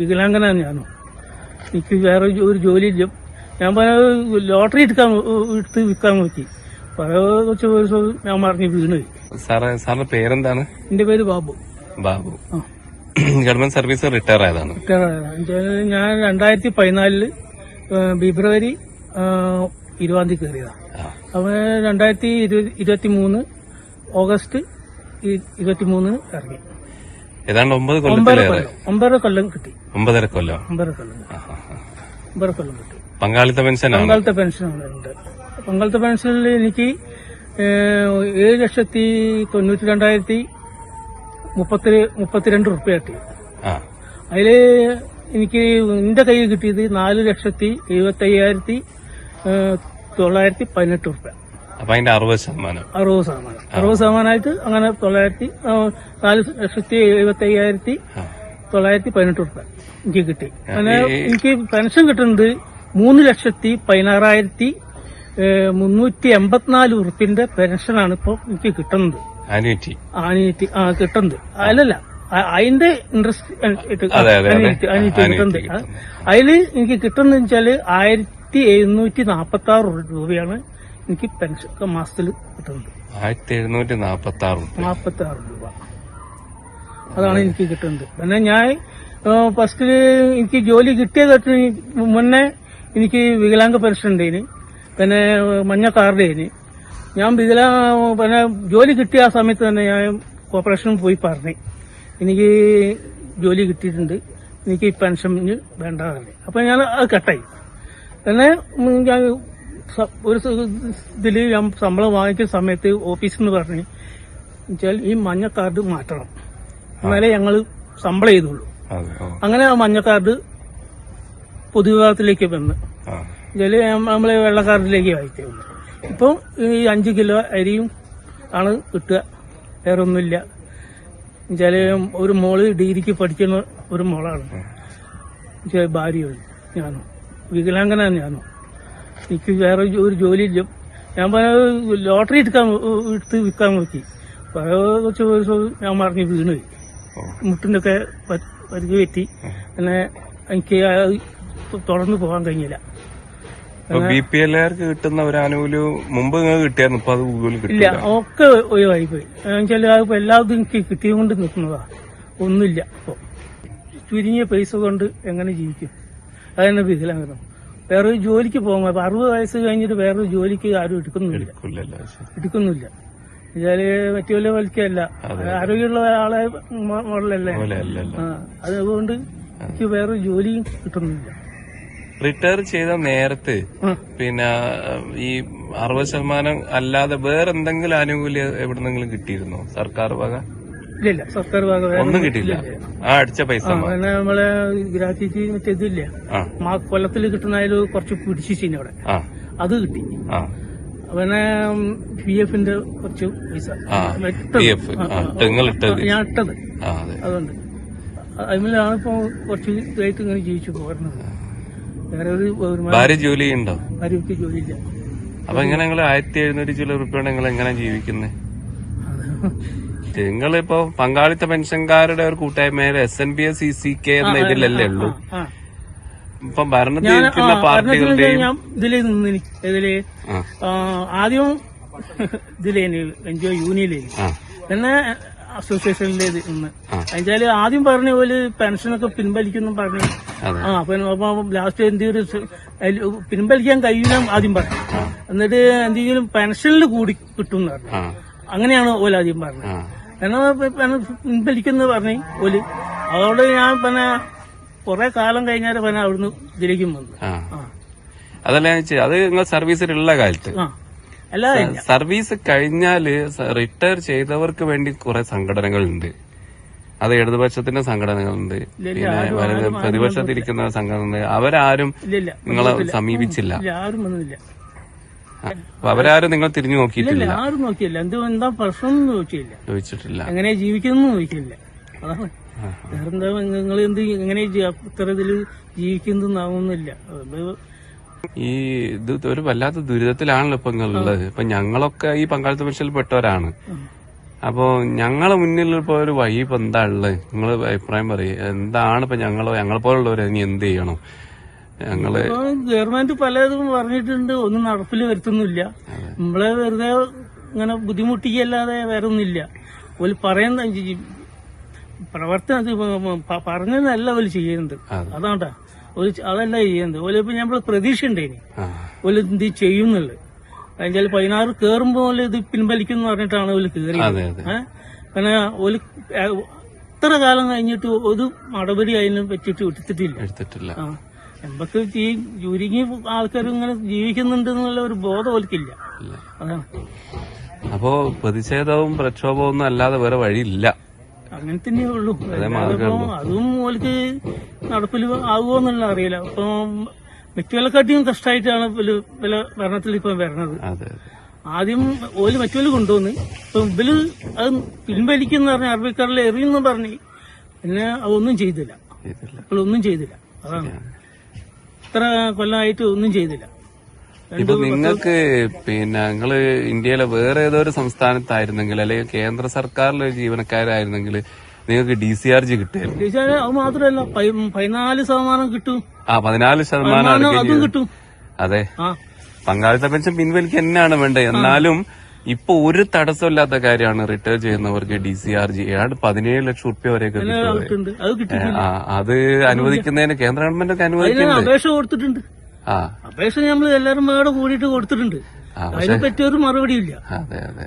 വികലാംഗനാണ് ഞാനോ. എനിക്ക് വേറെ ഒരു ജോലിയില്ല. ഞാൻ പറഞ്ഞ ലോട്ടറി എടുക്കാൻ എടുത്ത് വിൽക്കാൻ നോക്കി. ഞാൻ മറിഞ്ഞ് വീണ്. സാറേ സാറ് സാറിന്റെ പേരെന്താണ്? എന്റെ പേര് Babu. Babu. Government service retire ആയതാണ്. ഞാൻ രണ്ടായിരത്തി പതിനാലിൽ ഫെബ്രുവരി ഇരുപതാം തീയതി കയറിയതാണ് ആ. രണ്ടായിരത്തി ഇരുപത്തി മൂന്ന് ഓഗസ്റ്റ് ഇരുപത്തി മൂന്നിന് ഇറങ്ങി. ഏതാണ്ട് ഒമ്പത് കൊല്ലത്തിലേറെ? കൊല്ലം. ഒമ്പതര കൊല്ലം കിട്ടി. ഒമ്പതര കൊല്ലം? ഒമ്പതര കൊല്ലം. ഒമ്പതര കൊല്ലം കിട്ടി. പങ്കാളിത്ത പെൻഷനാണ്? പങ്കാളിത്ത പെൻഷൻ ഉണ്ട്. പങ്കാളത്തെ പെൻഷനിൽ എനിക്ക് ഏഴ് ലക്ഷത്തി തൊണ്ണൂറ്റി രണ്ടായിരത്തി മുപ്പത്തി മുപ്പത്തിരണ്ട് റുപ്യ കിട്ടി. ആ. അതിൽ എനിക്ക് എന്റെ കയ്യിൽ കിട്ടിയത് നാല് ലക്ഷത്തി എഴുപത്തി അയ്യായിരത്തി തൊള്ളായിരത്തി പതിനെട്ട് റുപ്യ അപ്പൊ അതിന്റെ അറുപത് ശതമാനം. അറുപത് ശതമാനം. അറുപത് ശതമാനമായിട്ട് അങ്ങനെ തൊള്ളായിരത്തി നാല് ലക്ഷത്തി എഴുപത്തി അയ്യായിരത്തി തൊള്ളായിരത്തി പതിനെട്ട് റുപ്യ എനിക്ക് കിട്ടി. അങ്ങനെ എനിക്ക് പെൻഷൻ കിട്ടുന്നത് മൂന്ന് ലക്ഷത്തി പതിനാറായിരത്തി മുന്നൂറ്റി എൺപത്തിനാല് ഉറുപ്പിന്റെ പെൻഷനാണ് ഇപ്പോൾ എനിക്ക് കിട്ടുന്നത്. ആനുറ്റി. ആനീറ്റി ആ കിട്ടുന്നത്. അല്ലല്ല അതിന്റെ ഇൻട്രസ്റ്റ് ആനുറ്റി കിട്ടുന്നത്. അതിൽ എനിക്ക് കിട്ടുന്നത് വെച്ചാൽ ആയിരത്തി എഴുന്നൂറ്റി നാപ്പത്തി ആറ് രൂപയാണ് എനിക്ക് പെൻഷൻ മാസത്തിൽ കിട്ടുന്നത് ആയിരത്തി എഴുന്നൂറ്റി നാപ്പത്തി ആറ് നാപ്പത്തി ആറ് രൂപ. അതാണ് എനിക്ക് കിട്ടുന്നത്. പിന്നെ ഞാൻ ഫസ്റ്റ് എനിക്ക് ജോലി കിട്ടിയ തൊട്ട് മുന്നേ എനിക്ക് വികലാംഗ പെൻഷൻ ഉണ്ടായിന് പിന്നെ മഞ്ഞ കാർഡ് ആയിന് ഞാൻ വികലാ പിന്നെ ജോലി കിട്ടിയ ആ സമയത്ത് തന്നെ ഞാൻ കോർപ്പറേഷനിൽ പോയി പറഞ്ഞു. എനിക്ക് ജോലി കിട്ടിയിട്ടുണ്ട്. എനിക്ക് ഈ പെൻഷൻ വേണ്ടതല്ലേ വേണ്ട പറഞ്ഞു. അപ്പൊ ഞാൻ അത് കട്ടായി. പിന്നെ ഒരു ഇതിൽ ഞാൻ ശമ്പളം വാങ്ങിക്കുന്ന സമയത്ത് ഓഫീസിൽ നിന്ന് പറഞ്ഞു വെച്ചാൽ ഈ മഞ്ഞ കാർഡ് മാറ്റണം. എന്നാലേ ഞങ്ങൾ ശമ്പളം ചെയ്തുള്ളൂ. അങ്ങനെ ആ മഞ്ഞ കാർഡ് പൊതുവിഭാഗത്തിലേക്ക് വന്ന് ഇതിൽ നമ്മളെ വെള്ള കാർഡിലേക്ക് വായിക്കുള്ളൂ ഇപ്പം ഈ അഞ്ച് കിലോ അരിയും ആണ് കിട്ടുക. വേറെ ഒന്നുമില്ല ചില ഒരു മോൾ ഡിഗ്രിക്ക് പഠിക്കുന്ന ഒരു മോളാണ്. ഭാര്യയുള്ളൂ ഞാനും. വികലാംഗനാണ് ഞാനും. എനിക്ക് വേറെ ഒരു ജോലിയില്ല. ഞാൻ പറഞ്ഞ ലോട്ടറി എടുക്കാൻ എടുത്ത് വിൽക്കാൻ നോക്കി. കുറച്ച് ദിവസം ഞാൻ മറിഞ്ഞ് വീണ്. മുട്ടിനൊക്കെ പരിക്ക് പറ്റി. പിന്നെ എനിക്ക് തുടർന്ന് പോകാൻ കഴിഞ്ഞില്ല. ബി പി എല്ലാർക്ക് കിട്ടുന്ന ഒരു ആനുകൂല്യം മുമ്പ് കിട്ടിയായിരുന്നു ഇപ്പൊ അത് ഇല്ല ഒക്കെ ഒഴിവായി പോയി. എന്നുവെച്ചാൽ എല്ലാതും എനിക്ക് കിട്ടിയത് കൊണ്ട് നിൽക്കുന്നതാ. ഒന്നുമില്ല ഇപ്പൊ. ചുരുങ്ങിയ പൈസ കൊണ്ട് എങ്ങനെ ജീവിക്കും? അതന്നെ വികലാംഗം വേറൊരു ജോലിക്ക് പോകാൻ അപ്പൊ അറുപത് വയസ്സ് കഴിഞ്ഞിട്ട് വേറൊരു ജോലിക്ക് ആരും എടുക്കുന്നില്ല. എടുക്കുന്നില്ല. എന്നുവെച്ചാൽ മറ്റു വലിയ വലിക്കല്ല ആരോഗ്യമുള്ള ആളെ മോഡലല്ലേ? അതുകൊണ്ട് എനിക്ക് വേറൊരു ജോലിയും കിട്ടുന്നില്ല. റിട്ടയർ ചെയ്ത നേരത്ത് പിന്നെ ഈ അറുപത് ശതമാനം അല്ലാതെ വേറെന്തെങ്കിലും ആനുകൂല്യം എവിടെന്നെങ്കിലും കിട്ടിയിരുന്നോ? സർക്കാർ വക? ഇല്ല സർക്കാർ ഒന്നും കിട്ടിയില്ല. ആ അടിച്ച പൈസ. പിന്നെ നമ്മളെ ഗ്രാറ്റുവിറ്റി മറ്റേ ഇതില്ല. ആ. മാ കൊല്ലത്തിൽ കിട്ടുന്നതിൽ കുറച്ച് പിടിച്ചിന് അവിടെ. അത് കിട്ടി. പി എഫിന്റെ കുറച്ച് പൈസ. ഞാൻ ഇട്ടത്. അതുകൊണ്ട്. അതിലാണ് ഇപ്പൊ കുറച്ച് ഇതായിട്ട് ഇങ്ങനെ ജീവിച്ചു പോരുന്നത്. വേറെ ഒരു ഭാര്യ ജോലി ഉണ്ടോ ഭാര്യക്ക് ജോലിയില്ല. അപ്പൊ ഇങ്ങനെ നിങ്ങൾ ആയിരത്തി എഴുന്നൂറ്റി ചില റുപ്യാണ് നിങ്ങൾ എങ്ങനെ ജീവിക്കുന്നത് നിങ്ങളിപ്പോ പങ്കാളിത്ത പെൻഷൻകാരുടെ ഒരു കൂട്ടായ്മയിൽ S N B S C C K എന്ന ഇതിലല്ലേ ഉള്ളൂ? ഇപ്പൊ ഭരണത്തിൽ ഇരിക്കുന്ന പാർട്ടികളുടെയും ഇതിൽ നിന്ന് ഇതിൽ ആദ്യം ഇതിലേന് എൻജിഒ യൂണിയനിലേന് ആ. പിന്നെ അസോസിയേഷനിലെ ഇത് ഇന്ന്. എന്നുവെച്ചാൽ ആദ്യം പറഞ്ഞ പോലെ പെൻഷനൊക്കെ പിൻവലിക്കുന്നു പറഞ്ഞു. ആ അപ്പൊ ലാസ്റ്റ് എന്തെങ്കിലും പിൻവലിക്കാൻ കഴിയില്ല ആദ്യം പറഞ്ഞു. എന്നിട്ട് എന്തെങ്കിലും പെൻഷനിൽ കൂടി കിട്ടും എന്ന് പറഞ്ഞു. അങ്ങനെയാണ് ഓലാദ്യം ആദ്യം പറഞ്ഞത്. എന്നാ പിൻവലിക്കുന്നു പറഞ്ഞു ഓൽ. അതോടെ ഞാൻ പിന്നെ കുറെ കാലം കഴിഞ്ഞാൽ പിന്നെ അവിടുന്ന് ഇതിലേക്കും വന്നു. അതല്ല അത് നിങ്ങൾ സർവീസിലുള്ള കാലത്ത്? അല്ല സർവീസ് കഴിഞ്ഞാൽ റിട്ടയർ ചെയ്തവർക്ക് വേണ്ടി കുറെ സംഘടനകളുണ്ട്. അത് ഇടതുപക്ഷത്തിന്റെ സംഘടനകളുണ്ട്. പിന്നെ പ്രതിപക്ഷത്തിരിക്കുന്ന സംഘടന അവരാരും നിങ്ങളെ സമീപിച്ചില്ല. ആരും വന്നില്ല അവരാരും നിങ്ങൾ തിരിഞ്ഞു നോക്കിയിട്ടില്ല. ആരും നോക്കിയില്ല. എന്ത് എന്താ പ്രശ്നം നോക്കിയില്ല ചോദിച്ചിട്ടില്ല. എങ്ങനെ ജീവിക്കുന്നു നോക്കിയില്ല അതാണ്. വേറെന്താ നിങ്ങൾ എന്ത് എങ്ങനെ ഇതിൽ ജീവിക്കുന്നതാവുന്നില്ല ഈ ഇത് ഒരു വല്ലാത്ത ദുരിതത്തിലാണല്ലോ ഇപ്പൊ നിങ്ങളുള്ളത് ഇപ്പൊ ഞങ്ങളൊക്കെ ഈ പങ്കാളിത്ത പെൻഷനിൽ പെട്ടവരാണ്. അപ്പോ ഞങ്ങളെ മുന്നിൽ ഇപ്പൊ ഒരു വഴി ഇപ്പൊ എന്താ ഉള്ളത്? നിങ്ങൾ അഭിപ്രായം പറയും. എന്താണ് ഇപ്പൊ ഞങ്ങൾ ഞങ്ങളെ പോലുള്ളവർ ഇനി എന്ത് ചെയ്യണം? ഞങ്ങൾ ഗവൺമെന്റ് പലതും പറഞ്ഞിട്ടുണ്ട്. ഒന്നും നടപ്പിൽ വരുത്തുന്നില്ല. നമ്മളെ വെറുതെ ഇങ്ങനെ ബുദ്ധിമുട്ടിക്കല്ലാതെ വേറെ ഒന്നുമില്ല ഒരു പറയുന്ന പ്രവർത്തനത്തിൽ പ്രവർത്തനം പറഞ്ഞതല്ല ഒരു ചെയ്യുന്നത് അതാണ്ടാ. ഒരു അതല്ല ചെയ്യുന്നത് ഒരു ഇപ്പൊ നമ്മൾ പ്രതീക്ഷ ഉണ്ടേനി ഓൽ ഇത് ചെയ്യുന്നുള്ളത് അതിന്റെ പതിനാറ് കേറുമ്പോ ഓൽ ഇത് പിൻവലിക്കുന്നു പറഞ്ഞിട്ടാണ് ഒരു കയറിയത് ഏഹ് പിന്നെ ഒരു ഇത്ര കാലം കഴിഞ്ഞിട്ട് ഒരു നടപടി അതിനെ പറ്റിയിട്ട് എടുത്തിട്ടില്ല. എടുത്തിട്ടില്ല ആ ഈ ചുരുങ്ങി ആൾക്കാർ ഇങ്ങനെ ജീവിക്കുന്നുണ്ട് എന്നുള്ള ഒരു ബോധം. അതാണ്. അപ്പോ പ്രതിഷേധവും പ്രക്ഷോഭവും ഒന്നും അല്ലാതെ വേറെ വഴിയില്ല. അങ്ങനെ തന്നെ ഉള്ളൂ. അതും ഓൽക്ക് നടപ്പിൽ ആകുമോ എന്നുള്ള അറിയില്ല. ഇപ്പൊ മറ്റുള്ളക്കാട്ടിയും കഷ്ടമായിട്ടാണ് വില ഭരണത്തിൽ ഇപ്പൊ വരണത്. ആദ്യം ഓൽ മറ്റുള്ള കൊണ്ടുവന്ന് ഇപ്പൊ ഇവൽ അത് പിൻവലിക്കുന്ന പറഞ്ഞ അറബിക്കാരിൽ എറിയുന്നു പറഞ്ഞ് പിന്നെ അതൊന്നും ചെയ്തില്ല. ഇപ്പോഴൊന്നും ഒന്നും ചെയ്തില്ല. അതാണ്. ഇത്ര കൊല്ലമായിട്ട് ഒന്നും ചെയ്തില്ല. ഇപ്പൊ നിങ്ങൾക്ക് പിന്നെ നിങ്ങൾ ഇന്ത്യയിലെ വേറെ ഏതോ ഒരു സംസ്ഥാനത്തായിരുന്നെങ്കിൽ അല്ലെങ്കിൽ കേന്ദ്ര സർക്കാരിലെ ഒരു ജീവനക്കാരായിരുന്നെങ്കിൽ നിങ്ങൾക്ക് ഡി സി ആർ ജി കിട്ടുമായിരുന്നു. ടീച്ചറെ അത് മാത്രമല്ല പതിനാല് ശതമാനം കിട്ടും. ആ പതിനാല് ശതമാനം അതും കിട്ടും. അതെ. ആ. പങ്കാളിത്ത പെൻഷൻ പിൻവലിക്കുക തന്നെയാണ് വേണ്ടത്. എന്നാലും ഇപ്പൊ ഒരു തടസ്സമില്ലാത്ത കാര്യമാണ് റിട്ടയർ ചെയ്യുന്നവർക്ക് ഡി സി ആർ ജി ഏതാണ്ട് പതിനേഴ് ലക്ഷം റുപ്യ വരെയൊക്കെ കിട്ടുന്നത് അത് കിട്ടിയിട്ടില്ല. ആ അത് അനുവദിക്കുന്നതിന് കേന്ദ്ര ഗവൺമെന്റ് ഒക്കെ അനുവദിക്കുന്നുണ്ട്. അപേക്ഷ കൊടുത്തിട്ടുണ്ട്. ആ. അപേക്ഷ നമ്മൾ എല്ലാവരും കൂടിയിട്ട് കൊടുത്തിട്ടുണ്ട്. അതിനെ പറ്റിയൊരു മറുപടി ഇല്ല അതെ. അതെ